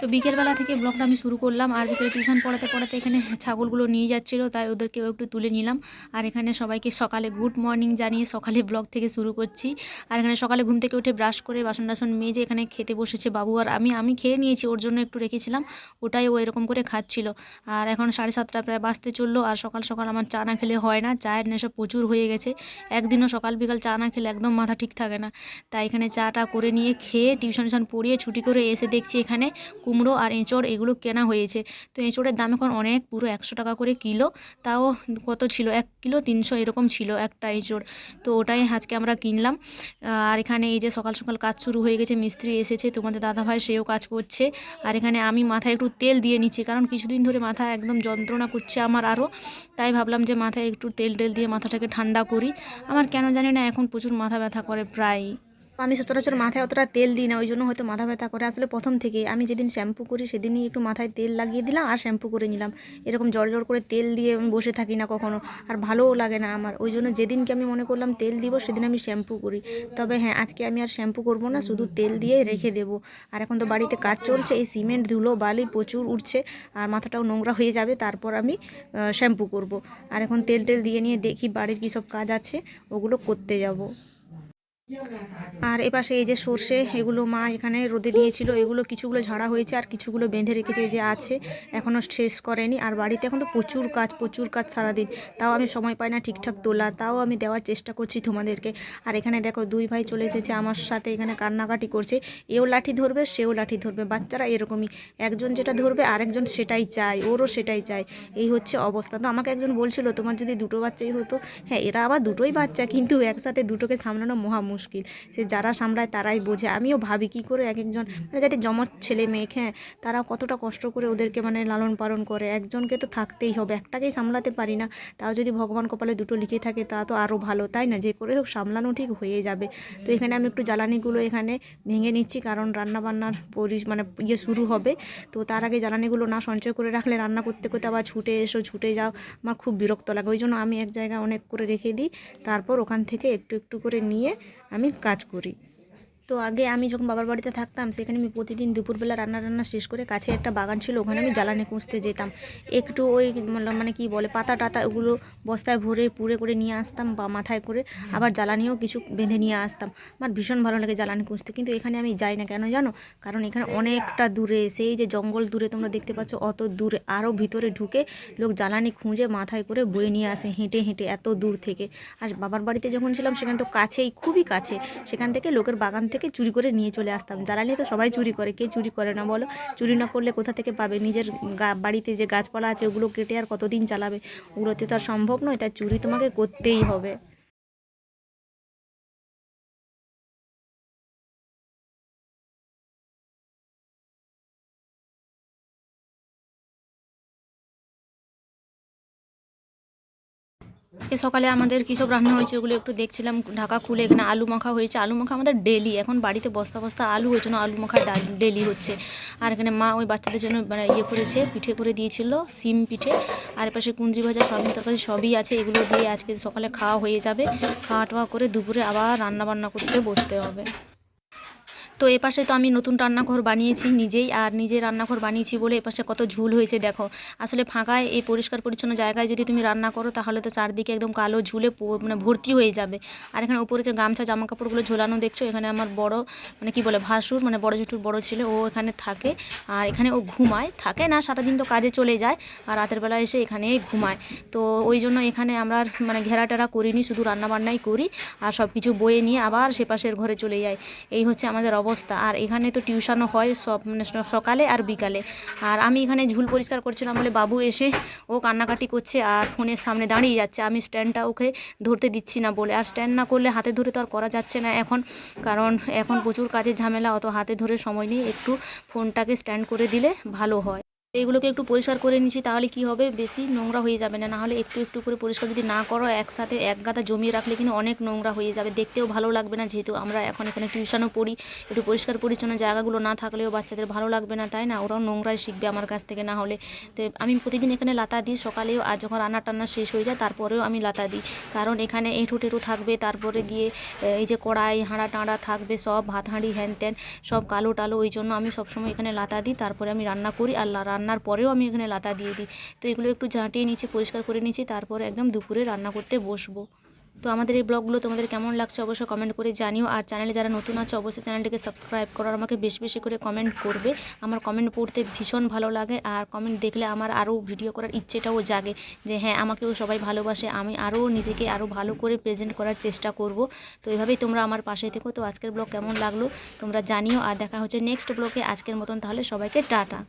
তো বিকেলবেলা থেকে ব্লগটা আমি শুরু করলাম। আর বিকেলে টিউশন পড়াতে পড়াতে এখানে ছাগলগুলো নিয়ে যাচ্ছিল, তাই ওদেরকেও একটু তুলে নিলাম। আর এখানে সবাইকে সকালে গুড মর্নিং জানিয়ে সকালে ব্লগ থেকে শুরু করছি। আর এখানে সকালে ঘুম থেকে উঠে ব্রাশ করে বাসন টাসন মেজে এখানে খেতে বসেছে বাবু আর আমি। আমি খেয়ে নিয়েছি, ওর জন্য একটু রেখেছিলাম, ওটাই ও এরকম করে খাচ্ছিল। আর এখন সাড়ে সাতটা প্রায় বাঁচতে চলল, আর সকাল সকাল আমার চা না খেলে হয় না, চায়ের নেশা প্রচুর হয়ে গেছে। একদিনও সকাল বিকাল চা না খেলে একদম মাথা ঠিক থাকে না। তাই এখানে চাটা করে নিয়ে খেয়ে টিউশন টিউশন পড়িয়ে ছুটি করে এসে দেখছি এখানে কুমড়ো আর এঁচড় এগুলো কেনা হয়েছে। তো এঁচড়ের দাম এখন অনেক, পুরো একশো টাকা করে কিলো। তাও কত ছিল? এক কিলো তিনশো এরকম ছিল একটা এঁচড়। তো ওটাই আজকে আমরা কিনলাম। আর এখানে এই যে সকাল সকাল কাজ শুরু হয়ে গেছে, মিস্ত্রি এসেছে, তোমাদের দাদাভাই সেও কাজ করছে। আর এখানে আমি মাথায় একটু তেল দিয়ে নিচ্ছি, কারণ কিছুদিন ধরে মাথা একদম যন্ত্রণা করছে আমার আরও। তাই ভাবলাম যে মাথায় একটু তেল টেল দিয়ে মাথাটাকে ঠান্ডা করি। আমার কেন জানি না এখন প্রচুর মাথা ব্যথা করে প্রায় আমি সচরাচর মাথায় অতটা তেল দিই না, ওই জন্য হয়তো মাথা ব্যথা করে। আসলে প্রথম থেকে আমি যেদিন শ্যাম্পু করি, সেদিনই একটু মাথায় তেল লাগিয়ে দিলাম আর শ্যাম্পু করে নিলাম। এরকম জ্বর জ্বর করে তেল দিয়ে আমি বসে থাকি না কখনো, আর ভালোও লাগে না আমার। ওই জন্য যেদিনকে আমি মনে করলাম তেল দিব, সেদিন আমি শ্যাম্পু করি। তবে হ্যাঁ আজকে আমি আর শ্যাম্পু করব না, শুধু তেল দিয়ে রেখে দেবো। আর এখন তো বাড়িতে কাজ চলছে, এই সিমেন্ট, ধুলো, বালি প্রচুর উঠছে, আর মাথাটাও নোংরা হয়ে যাবে, তারপর আমি শ্যাম্পু করব। আর এখন তেল টেল দিয়ে নিয়ে দেখি বাড়ির কী সব কাজ আছে, ওগুলো করতে যাব। আর এপাশে এই যে সর্ষে, এগুলো মা এখানে রোদে দিয়েছিল, এগুলো কিছুগুলো ঝাড়া হয়েছে আর কিছুগুলো বেঁধে রেখেছে যে আছে এখনও শেষ করেনি। আর বাড়িতে এখন তো প্রচুর কাজ প্রচুর কাজ সারাদিন। তাও আমি সময় পাই না ঠিকঠাক তোলার, তাও আমি দেওয়ার চেষ্টা করছি তোমাদেরকে। আর এখানে দেখো দুই ভাই চলে এসেছে, আমার সাথে এখানে কান্নাকাটি করছে, এও লাঠি ধরবে, সেও লাঠি ধরবে, বাচ্চারা এরকমই। একজন যেটা ধরবে, আরেকজন সেটাই চায়, ওরও সেটাই চায়। এই হচ্ছে অবস্থা। তো আমাকে একজন বলছিল, তোমার যদি দুটো বাচ্চাই হতো হ্যাঁ এরা আবার দুটোই বাচ্চা, কিন্তু একসাথে দুটোকে সামলানো মহা মুশকিল। সে যারা সামলায় তারাই বোঝে। আমিও ভাবি কী করে এক একজন মানে যাতে জমজ ছেলে মেয়ে হ্যাঁ তারা কতটা কষ্ট করে ওদেরকে মানে লালন পালন করে। একজনকে তো থাকতেই হবে, একটাকেই সামলাতে পারি না। তাও যদি ভগবান কপালে দুটো লিখে থাকে, তা তো আরও ভালো, তাই না? যে করে হোক সামলানো ঠিক হয়ে যাবে। তো এখানে আমি একটু জ্বালানিগুলো এখানে ভেঙে নিচ্ছি, কারণ রান্না বান্নার পরিস মানে ইয়ে শুরু হবে। তো তার আগে জ্বালানিগুলো না সঞ্চয় করে রাখলে রান্না করতে করতে আবার ছুটে এসো, ছুটে যাও। আমার খুব বিরক্ত লাগে। ওই জন্য আমি এক জায়গায় অনেক করে রেখে দিই। তারপর ওখান থেকে একটু একটু করে নিয়ে আমি কাজ করি। তো আগে আমি যখন বাবার বাড়িতে থাকতাম, সেখানে আমি প্রতিদিন দুপুরবেলা রান্না রান্না শেষ করে কাছে একটা বাগান ছিল, ওখানে আমি জ্বালানি কুঁচতে যেতাম। একটু ওই মানে কি বলে, পাতা টাতা ওগুলো বস্তায় ভরে পুড়ে করে নিয়ে আসতাম বা মাথায় করে আবার জ্বালানিও কিছু বেঁধে নিয়ে আসতাম। আমার ভীষণ ভালো লাগে জ্বালানি কুঁচতে কিন্তু এখানে আমি যাই না কেন জানো? কারণ এখানে অনেকটা দূরে, সেই যে জঙ্গল দূরে তোমরা দেখতে পাচ্ছ, অত দূরে আরও ভিতরে ঢুকে লোক জ্বালানি খুঁজে মাথায় করে বয়ে নিয়ে আসে হেঁটে হেঁটে এত দূর থেকে। আর বাবার বাড়িতে যখন ছিলাম, সেখানে তো কাছেই, খুবই কাছে, সেখান থেকে লোকের বাগান থেকে থেকে চুরি করে নিয়ে চলে আসতাম। জ্বালানি তো সবাই চুরি করে, কে চুরি করে না বলো? চুরি না করলে কোথা থেকে পাবে? নিজের বাড়িতে যে গাছপালা আছে ওগুলো কেটে আর কতদিন চালাবে ওগুলোতে তো আর সম্ভব নয়, তাই চুরি তোমাকে করতেই হবে। আজকে সকালে আমাদের কী সব রান্না হয়েছে, ওগুলো একটু দেখছিলাম, ঢাকা খুলে এখানে আলু মাখা হয়েছে। আলু মাখা আমাদের ডেলি এখন বাড়িতে বস্তা বস্তা আলু হয়েছে না আলু মাখা ডেলি হচ্ছে। আর এখানে মা ওই বাচ্চাদের জন্য মানে ইয়ে করেছে, পিঠে করে দিয়েছিল, সিম পিঠে। আর পাশে কুন্দ্রি ভাজা, সয়াবিন তরকারি সবই আছে, এগুলো দিয়ে আজকে সকালে খাওয়া হয়ে যাবে। খাওয়া টাওয়া করে দুপুরে আবার রান্না বান্না করতে বসতে হবে। তো এপাশে তো আমি নতুন রান্নাঘর বানিয়েছি নিজেই, আর নিজে রান্নাঘর বানিয়েছি বলে এপাশে কত ঝুল হয়েছে, দেখো। আসলে ফাঁকায় এই পরিষ্কার পরিচ্ছন্ন জায়গায় যদি তুমি রান্না করো, তাহলে তো চারদিকে একদম কালো ঝুলে মানে ভর্তি হয়ে যাবে। আর এখানে উপরে যে গামছা জামা কাপড়গুলো ঝোলানো দেখছ, এখানে আমার বড় মানে কি বলে, ভাসুর মানে বড় জুটুর বড় ছেলে, ও এখানে থাকে। আর এখানে ও ঘুমায়, থাকে না, সারাদিন তো কাজে চলে যায়, আর রাতের বেলা এসে এখানেই ঘুমায়। তো ওই জন্য এখানে আমরা মানে ঘেরা টেরা করিনি, শুধু রান্নাবান্নাই করি, আর সব কিছু বয়ে নিয়ে আবার সে পাশের ঘরে চলে যায় এই হচ্ছে আমাদের অবস্থা। অবস্থা। আর এখানে তো টিউশনও হয় সব মানে সকালে আর বিকালে। আর আমি এখানে ঝুল পরিষ্কার করছিলাম বলে বাবু এসে ও কান্নাকাটি করছে আর ফোনের সামনে দাঁড়িয়ে যাচ্ছে। আমি স্ট্যান্ডটা ওকে ধরতে দিচ্ছি না বলে। আর স্ট্যান্ড না করলে হাতে ধরে তো আর করা যাচ্ছে না এখন, কারণ এখন প্রচুর কাজের ঝামেলা, অত হাতে ধরে সময় নেই। একটু ফোনটাকে স্ট্যান্ড করে দিলে ভালো হয়। এগুলোকে একটু পরিষ্কার করে নিচ্ছি তাহলে কি হবে? বেশি নোংরা হয়ে যাবে না, নাহলে একটু একটু করে পরিষ্কার যদি না করো, একসাথে এক গাদা জমিয়ে রাখলে কিন্তু অনেক নোংরা হয়ে যাবে। দেখতেও ভালো লাগবে না, যেহেতু আমরা এখন এখানে টিউশনও পড়ি, একটু পরিষ্কার পরিচ্ছন্ন জায়গাগুলো না থাকলেও বাচ্চাদের ভালো লাগবে না, তাই না? ওরাও নোংরাই শিখবে আমার কাছ থেকে, না হলে। তো আমি প্রতিদিন এখানে লাতা দিই, সকালেও আর যখন রান্না টান্না শেষ হয়ে যায়, তারপরেও আমি লাতা দিই। কারণ এখানে এঁঠো টেঁঠো থাকবে, তারপরে গিয়ে এই যে কড়াই, হাঁড়া টাঁড়া থাকবে, সব ভাত হাঁড়ি, হ্যান ত্যান, সব কালো টালো, ওই জন্য আমি সবসময় এখানে লাতা দিই, তারপরে আমি রান্না করি আর লা- রান্নার পরেও আমি এখানে লাতা দিয়ে দিই। তো এগুলো একটু ঝাঁটিয়ে নিচ্ছি পরিষ্কার করে নিচ্ছি তারপর একদম দুপুরে রান্না করতে বসবো। তো আমাদের এই ব্লগগুলো তোমাদের কেমন লাগছে অবশ্যই কমেন্ট করে জানিও। আর চ্যানেলে যারা নতুন আছে, অবশ্যই চ্যানেলটিকে সাবস্ক্রাইব করো আমাকে বেশি বেশি করে কমেন্ট করবে। আমার কমেন্ট পড়তে ভীষণ ভালো লাগে আর কমেন্ট দেখলে আমার আরও ভিডিও করার ইচ্ছেটাও জাগে যে হ্যাঁ আমাকেও সবাই ভালোবাসে, আমি আরও নিজেকে আরও ভালো করে প্রেজেন্ট করার চেষ্টা করব। তো এভাবেই তোমরা আমার পাশে থেকো। তো আজকের ব্লগ কেমন লাগল তোমরা জানিও। আর দেখা হচ্ছে নেক্সট ব্লগে। আজকের মতন তাহলে সবাইকে টাটা।